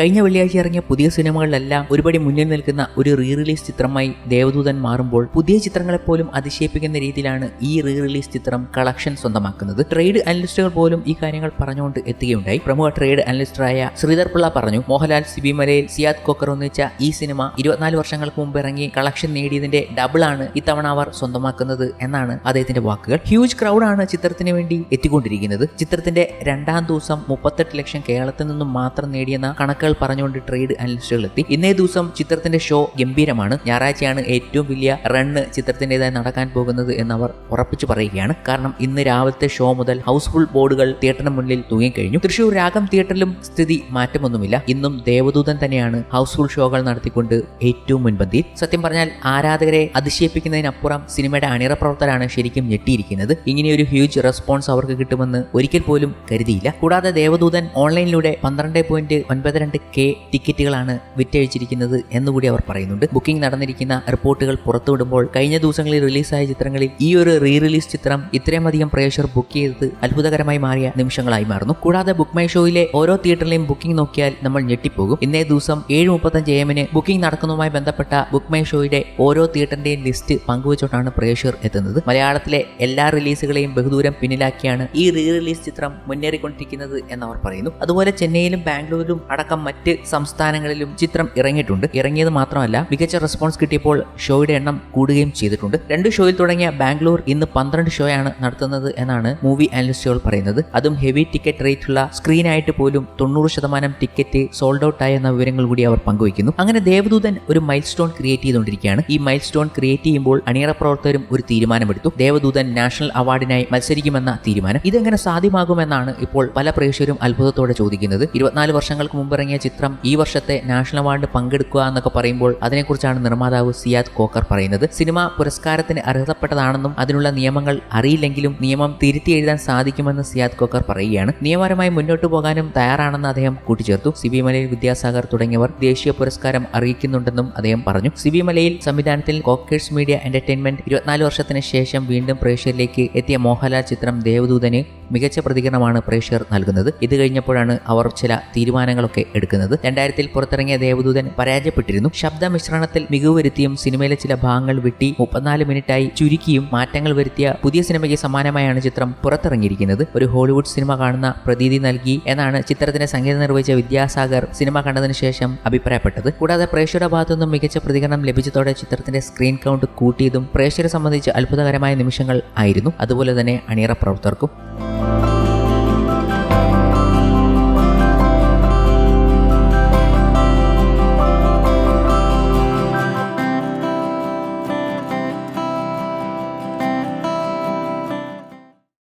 കഴിഞ്ഞ വെള്ളിയാഴ്ച ഇറങ്ങിയ പുതിയ സിനിമകളിലെല്ലാം ഒരുപടി മുന്നിൽ നിൽക്കുന്ന ഒരു റീ റിലീസ് ചിത്രമായി ദേവദൂതൻ മാറുമ്പോൾ പുതിയ ചിത്രങ്ങളെപ്പോലും അതിശയിപ്പിക്കുന്ന രീതിയിലാണ് ഈ റീ റിലീസ് ചിത്രം കളക്ഷൻ സ്വന്തമാക്കുന്നത്. ട്രേഡ് അനലിസ്റ്റുകൾ പോലും ഈ കാര്യങ്ങൾ പറഞ്ഞുകൊണ്ട് എത്തുകയുണ്ടായി. പ്രമുഖ ട്രേഡ് അനലിസ്റ്ററായ ശ്രീധർ പിള്ള പറഞ്ഞു മോഹൻലാൽ സിബി മലയിൽ സിയാദ് കൊക്കർ ഒന്നിച്ച ഈ സിനിമ ഇരുപത്തിനാല് വർഷങ്ങൾക്ക് മുമ്പ് ഇറങ്ങി കളക്ഷൻ നേടിയതിന്റെ ഡബിൾ ആണ് ഇത്തവണ അവർ സ്വന്തമാക്കുന്നത് എന്നാണ് അദ്ദേഹത്തിന്റെ വാക്കുകൾ. ഹ്യൂജ് ക്രൗഡാണ് ചിത്രത്തിന് വേണ്ടി എത്തിക്കൊണ്ടിരിക്കുന്നത്. ചിത്രത്തിന്റെ രണ്ടാം ദിവസം മുപ്പത്തെട്ട് ലക്ഷം കേരളത്തിൽ നിന്നും മാത്രം നേടിയെന്ന പറഞ്ഞുകൊണ്ട് ട്രേഡ് അനലിസ്റ്റുകൾ എത്തി ഇന്നേ ദിവസം ചിത്രത്തിന്റെ ഷോ ഗംഭീരമാണ്. ഞായറാഴ്ചയാണ് ഏറ്റവും വലിയ റണ്ണ് ചിത്രത്തിന്റെതായി നടക്കാൻ പോകുന്നത് എന്നവർ ഉറപ്പിച്ചു പറയുകയാണ്. കാരണം ഇന്ന് രാവിലത്തെ ഷോ മുതൽ ഹൗസ്ഫുൾ ബോർഡുകൾ തിയേറ്ററിന് മുന്നിൽ തൂങ്ങിക്കഴിഞ്ഞു. തൃശൂർ രാഗം തിയേറ്ററിലും സ്ഥിതി മാറ്റമൊന്നുമില്ല. ഇന്നും ദേവദൂതൻ തന്നെയാണ് ഹൗസ്ഫുൾ ഷോകൾ നടത്തിക്കൊണ്ട് ഏറ്റവും മുൻപന്തി സത്യം പറഞ്ഞാൽ ആരാധകരെ അതിശയിപ്പിക്കുന്നതിനപ്പുറം സിനിമയുടെ അണിയറ പ്രവർത്തകരാണ് ശരിക്കും ഞെട്ടിയിരിക്കുന്നത്. ഇങ്ങനെയൊരു ഹ്യൂജ് റെസ്പോൺസ് അവർക്ക് കിട്ടുമെന്ന് ഒരിക്കൽ പോലും കരുതിയില്ല. കൂടാതെ ദേവദൂതൻ ഓൺലൈനിലൂടെ പന്ത്രണ്ട് പോയിന്റ് ഒൻപത് രണ്ട് കെ ടിക്കറ്റുകളാണ് വിറ്റഴിച്ചിരിക്കുന്നത് എന്നുകൂടി അവർ പറയുന്നുണ്ട്. ബുക്കിംഗ് നടന്നിരിക്കുന്ന റിപ്പോർട്ടുകൾ പുറത്തുവിടുമ്പോൾ കഴിഞ്ഞ ദിവസങ്ങളിൽ റിലീസായ ചിത്രങ്ങളിൽ ഈ ഒരു റീ റിലീസ് ചിത്രം ഇത്രയുമധികം പ്രേക്ഷകർ ബുക്ക് ചെയ്തത് അത്ഭുതകരമായി മാറിയ നിമിഷങ്ങളായി മാറുന്നു. കൂടാതെ ബുക്ക് മൈ ഷോയിലെ ഓരോ തിയേറ്ററിലെയും ബുക്കിംഗ് നോക്കിയാൽ നമ്മൾ ഞെട്ടിപ്പോകും. ഇന്നേ ദിവസം ഏഴ് മുപ്പത്തഞ്ച് എമ്മിന് ബുക്കിംഗ് നടക്കുന്നതുമായി ബന്ധപ്പെട്ട ബുക്ക് മൈ ഷോയുടെ ഓരോ തിയേറ്ററിന്റെയും ലിസ്റ്റ് പങ്കുവച്ചുകൊണ്ടാണ് പ്രേക്ഷകർ എത്തുന്നത്. മലയാളത്തിലെ എല്ലാ റിലീസുകളെയും ബഹുദൂരം പിന്നിലാക്കിയാണ് ഈ റീ റിലീസ് ചിത്രം മുന്നേറിക്കൊണ്ടിരിക്കുന്നത് എന്നവർ പറയുന്നു. അതുപോലെ ചെന്നൈയിലും ബാംഗ്ലൂരിലും അടക്കം മറ്റ് സംസ്ഥാനങ്ങളിലും ചിത്രം ഇറങ്ങിയിട്ടുണ്ട്. ഇറങ്ങിയത് മാത്രമല്ല മികച്ച റെസ്പോൺസ് കിട്ടിയപ്പോൾ ഷോയുടെ എണ്ണം കൂടുകയും ചെയ്തിട്ടുണ്ട്. രണ്ട് ഷോയിൽ തുടങ്ങിയ ബാംഗ്ലൂർ ഇന്ന് പന്ത്രണ്ട് ഷോയാണ് നടത്തുന്നത് എന്നാണ് മൂവി അനലിസ്റ്റുകൾ പറയുന്നത്. അതും ഹെവി ടിക്കറ്റ് റേറ്റ് ഉള്ള സ്ക്രീനായിട്ട് പോലും തൊണ്ണൂറ് ശതമാനം ടിക്കറ്റ് സോൾഡ് ഔട്ട് ആയെന്ന വിവരങ്ങൾ കൂടി അവർ പങ്കുവയ്ക്കുന്നു. അങ്ങനെ ദേവദൂതൻ ഒരു മൈൽ സ്റ്റോൺ ക്രിയേറ്റ് ചെയ്തുകൊണ്ടിരിക്കുകയാണ്. ഈ മൈൽ സ്റ്റോൺ ക്രിയേറ്റ് ചെയ്യുമ്പോൾ അണിയറ പ്രവർത്തകരും ഒരു തീരുമാനമെടുത്തു. ദേവദൂതൻ നാഷണൽ അവാർഡിനായി മത്സരിക്കുമെന്ന തീരുമാനം. ഇതെങ്ങനെ സാധ്യമാകുമെന്നാണ് ഇപ്പോൾ പല പ്രേക്ഷകരും അത്ഭുതത്തോടെ ചോദിക്കുന്നത്. ഇരുപത്തിനാല് വർഷങ്ങൾക്ക് മുമ്പ് ഇറങ്ങിയ ചിത്രം ഈ വർഷത്തെ നാഷണൽ അവാർഡ് പങ്കെടുക്കുക എന്നൊക്കെ പറയുമ്പോൾ അതിനെക്കുറിച്ചാണ് നിർമ്മാതാവ് സിയാദ് കോക്കർ പറയുന്നത്. സിനിമ പുരസ്കാരത്തിന് അർഹതപ്പെട്ടതാണെന്നും അതിനുള്ള നിയമങ്ങൾ അറിയില്ലെങ്കിലും നിയമം തിരുത്തി എഴുതാൻ സാധിക്കുമെന്ന് സിയാദ് കോക്കർ പറയുകയാണ്. നിയമപരമായി മുന്നോട്ടു പോകാനും തയ്യാറാണെന്ന് അദ്ദേഹം കൂട്ടിച്ചേർത്തു. സി ബി മലയിൽ വിദ്യാസാഗർ തുടങ്ങിയവർ ദേശീയ പുരസ്കാരം അറിയിക്കുന്നുണ്ടെന്നും അദ്ദേഹം പറഞ്ഞു. സി ബി മലയിൽ സംവിധാനത്തിൽ കോക്കേഴ്സ് മീഡിയ എന്റർടൈൻമെന്റ് ഇരുപത്തിനാല് വർഷത്തിന് ശേഷം വീണ്ടും പ്രേക്ഷകരിലേക്ക് എത്തിയ മോഹൻലാൽ ചിത്രം ദേവദൂതന് മികച്ച പ്രതികരണമാണ് പ്രേക്ഷകർ നൽകുന്നത്. ഇത് കഴിഞ്ഞപ്പോഴാണ് അവർ ചില തീരുമാനങ്ങളൊക്കെ എടുക്കുന്നത്. രണ്ടായിരത്തിൽ പുറത്തിറങ്ങിയ ദേവദൂതൻ പരാജയപ്പെട്ടിരുന്നു. ശബ്ദ മിശ്രണത്തിൽ മികവ് വരുത്തിയും സിനിമയിലെ ചില ഭാഗങ്ങൾ വെട്ടി മുപ്പത്തിനാല് മിനിറ്റായി ചുരുക്കിയും മാറ്റങ്ങൾ വരുത്തിയ പുതിയ സിനിമയ്ക്ക് സമാനമായാണ് ചിത്രം പുറത്തിറങ്ങിയിരിക്കുന്നത്. ഒരു ഹോളിവുഡ് സിനിമ കാണുന്ന പ്രതീതി നൽകി എന്നാണ് ചിത്രത്തിന്റെ സംഗീതം നിർവഹിച്ച വിദ്യാസാഗർ സിനിമ കണ്ടതിന് ശേഷം അഭിപ്രായപ്പെട്ടത്. കൂടാതെ പ്രേക്ഷകരുടെ ഭാഗത്തുനിന്നും മികച്ച പ്രതികരണം ലഭിച്ചതോടെ ചിത്രത്തിന്റെ സ്ക്രീൻ കൗണ്ട് കൂട്ടിയതും പ്രേക്ഷകരെ സംബന്ധിച്ച് അത്ഭുതകരമായ നിമിഷങ്ങൾ ആയിരുന്നു. അതുപോലെ തന്നെ അണിയറ പ്രവർത്തകർക്കും.